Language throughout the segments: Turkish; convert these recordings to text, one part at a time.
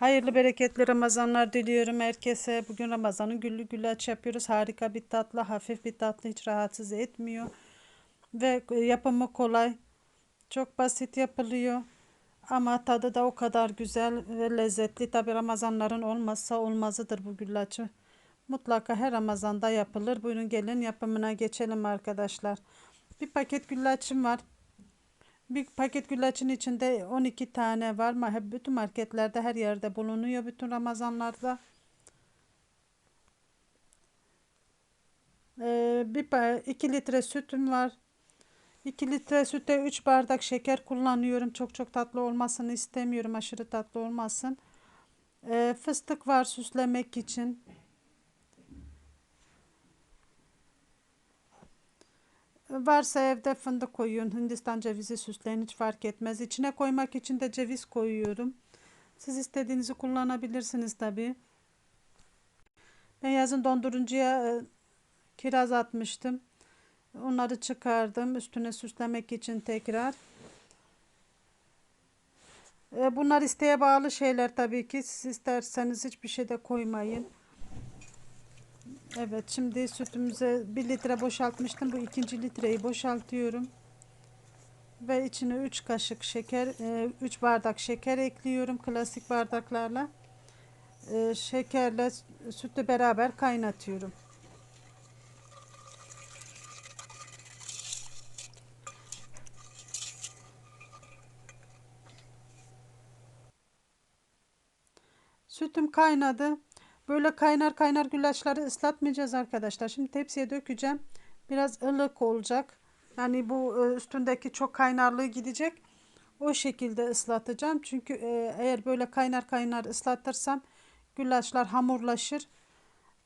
Hayırlı bereketli Ramazanlar diliyorum herkese. Bugün Ramazan'ın güllü güllaç yapıyoruz. Harika bir tatlı, hafif bir tatlı hiç rahatsız etmiyor. Ve yapımı kolay. Çok basit yapılıyor. Ama tadı da o kadar güzel ve lezzetli. Tabi Ramazanların olmazsa olmazıdır bu güllaçı. Mutlaka her Ramazan'da yapılır. Buyurun gelin yapımına geçelim arkadaşlar. Bir paket güllaçım var. Bir paket güllaçın içinde 12 tane var. Ma- Bütün marketlerde her yerde bulunuyor. Bütün Ramazanlarda. Ee, bir 2 litre sütüm var. 2 litre sütte 3 bardak şeker kullanıyorum. Çok çok tatlı olmasını istemiyorum. Aşırı tatlı olmasın. Ee, fıstık var süslemek için. Varsa evde fındık koyun. Hindistan cevizi süsleyin hiç fark etmez. İçine koymak için de ceviz koyuyorum. Siz istediğinizi kullanabilirsiniz tabi. Ben yazın dondurucuya e, kiraz atmıştım. Onları çıkardım üstüne süslemek için tekrar. E, bunlar isteğe bağlı şeyler tabii ki. Siz isterseniz hiçbir şey de koymayın. Evet şimdi sütümüze 1 litre boşaltmıştım. Bu ikinci litreyi boşaltıyorum. Ve içine 3 kaşık şeker, 3 bardak şeker ekliyorum klasik bardaklarla. E, şekerle sütü beraber kaynatıyorum. Sütüm kaynadı. Böyle kaynar kaynar güllaçları ıslatmayacağız arkadaşlar. Şimdi tepsiye dökeceğim. Biraz ılık olacak. Yani bu e, üstündeki çok kaynarlığı gidecek. O şekilde ıslatacağım. Çünkü e, eğer böyle kaynar kaynar ıslatırsam güllaçlar hamurlaşır.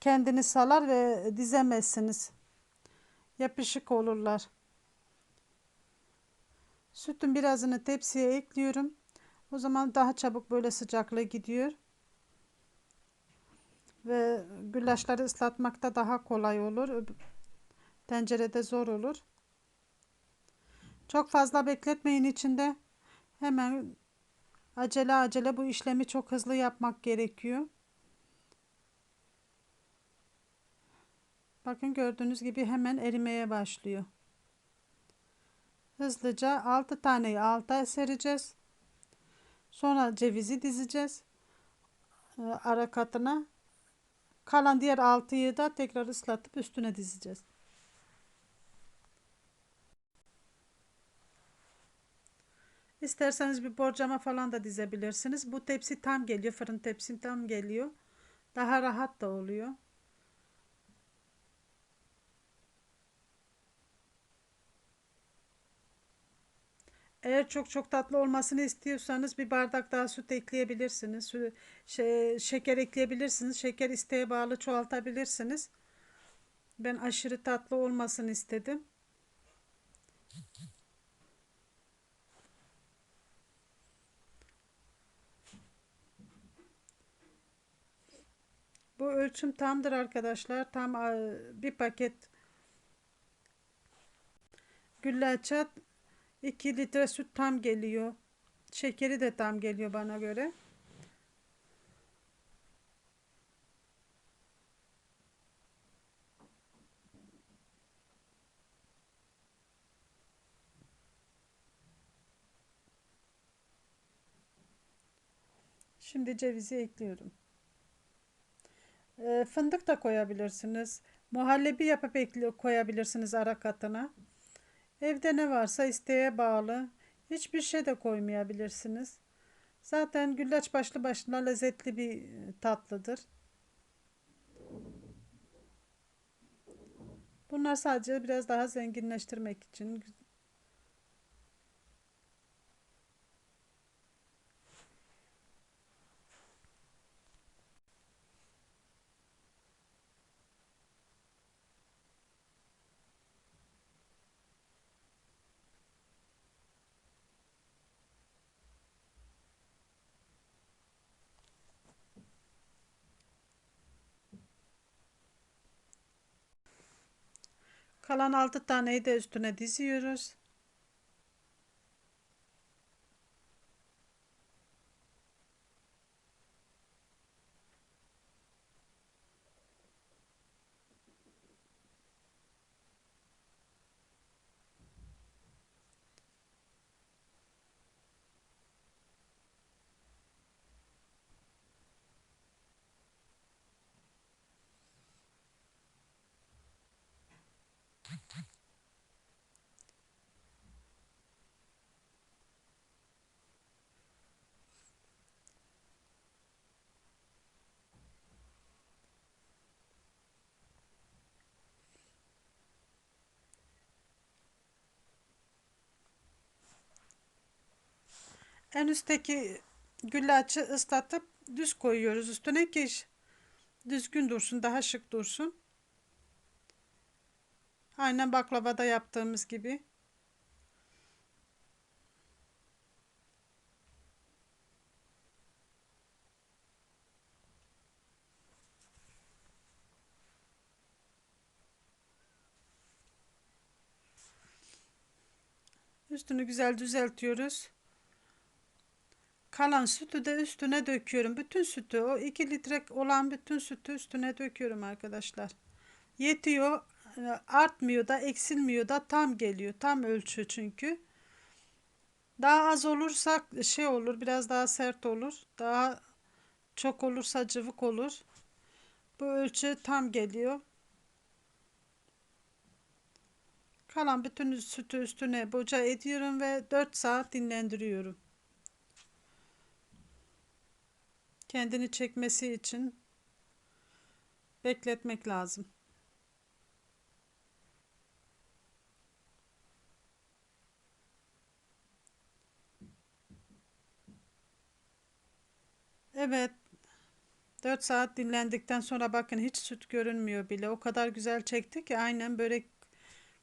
Kendini salar ve dizemezsiniz. Yapışık olurlar. Sütün birazını tepsiye ekliyorum. O zaman daha çabuk böyle sıcaklığı gidiyor ve güllaçları ıslatmakta daha kolay olur. Tencerede zor olur. Çok fazla bekletmeyin içinde. Hemen acele acele bu işlemi çok hızlı yapmak gerekiyor. Bakın gördüğünüz gibi hemen erimeye başlıyor. Hızlıca 6 taneyi alta sereceğiz. Sonra cevizi dizeceğiz. Ee, ara katına Kalan diğer altıyı da tekrar ıslatıp üstüne dizeceğiz. İsterseniz bir borcama falan da dizebilirsiniz. Bu tepsi tam geliyor. Fırın tepsi tam geliyor. Daha rahat da oluyor. Eğer çok çok tatlı olmasını istiyorsanız bir bardak daha süt ekleyebilirsiniz. Şey, şeker ekleyebilirsiniz. Şeker isteğe bağlı çoğaltabilirsiniz. Ben aşırı tatlı olmasını istedim. Bu ölçüm tamdır arkadaşlar. Tam bir paket güllaçat 2 litre süt tam geliyor. Şekeri de tam geliyor bana göre. Şimdi cevizi ekliyorum. E, fındık da koyabilirsiniz. Muhallebi yapıp ekli koyabilirsiniz ara katına. Evde ne varsa isteğe bağlı. Hiçbir şey de koymayabilirsiniz. Zaten güllaç başlı başına lezzetli bir tatlıdır. Bunlar sadece biraz daha zenginleştirmek için Kalan 6 taneyi de üstüne diziyoruz. En üstteki güllaçı ıslatıp düz koyuyoruz üstüne ki düzgün dursun, daha şık dursun. Aynen baklavada yaptığımız gibi. Üstünü güzel düzeltiyoruz. Kalan sütü de üstüne döküyorum. Bütün sütü, o 2 litre olan bütün sütü üstüne döküyorum arkadaşlar. Yetiyor, artmıyor da, eksilmiyor da tam geliyor. Tam ölçü çünkü. Daha az olursa şey olur, biraz daha sert olur. Daha çok olursa cıvık olur. Bu ölçü tam geliyor. Kalan bütün sütü üstüne boca ediyorum ve 4 saat dinlendiriyorum. Kendini çekmesi için bekletmek lazım. Evet. 4 saat dinlendikten sonra bakın hiç süt görünmüyor bile. O kadar güzel çekti ki aynen börek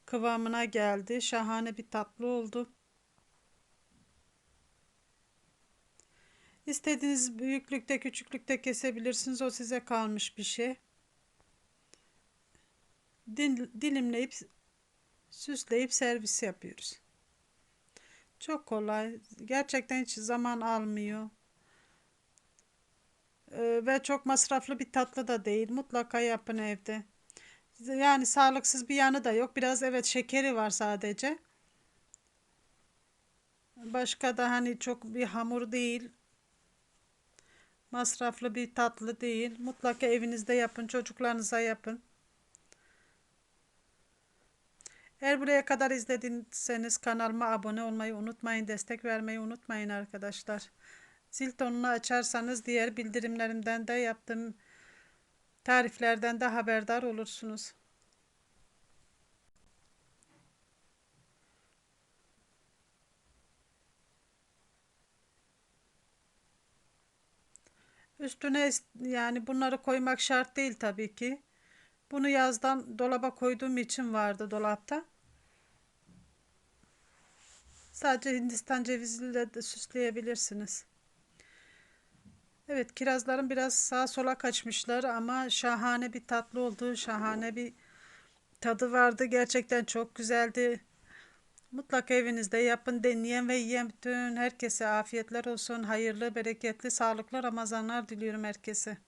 kıvamına geldi. Şahane bir tatlı oldu. İstediğiniz büyüklükte küçüklükte kesebilirsiniz. O size kalmış bir şey. Dilimleyip süsleyip servis yapıyoruz. Çok kolay. Gerçekten hiç zaman almıyor. Ee, ve çok masraflı bir tatlı da değil. Mutlaka yapın evde. Yani sağlıksız bir yanı da yok. Biraz evet şekeri var sadece. Başka da hani çok bir hamur değil. Masraflı bir tatlı değil. Mutlaka evinizde yapın. Çocuklarınıza yapın. Eğer buraya kadar izlediyseniz kanalıma abone olmayı unutmayın. Destek vermeyi unutmayın arkadaşlar. Zil tonunu açarsanız diğer bildirimlerimden de yaptığım tariflerden de haberdar olursunuz. Üstüne yani bunları koymak şart değil tabii ki. Bunu yazdan dolaba koyduğum için vardı dolapta. Sadece Hindistan ceviziyle de süsleyebilirsiniz. Evet kirazların biraz sağa sola kaçmışlar ama şahane bir tatlı oldu. Şahane bir tadı vardı. Gerçekten çok güzeldi. Mutlaka evinizde yapın, deneyen ve yiyen bütün herkese afiyetler olsun. Hayırlı, bereketli, sağlıklı Ramazanlar diliyorum herkese.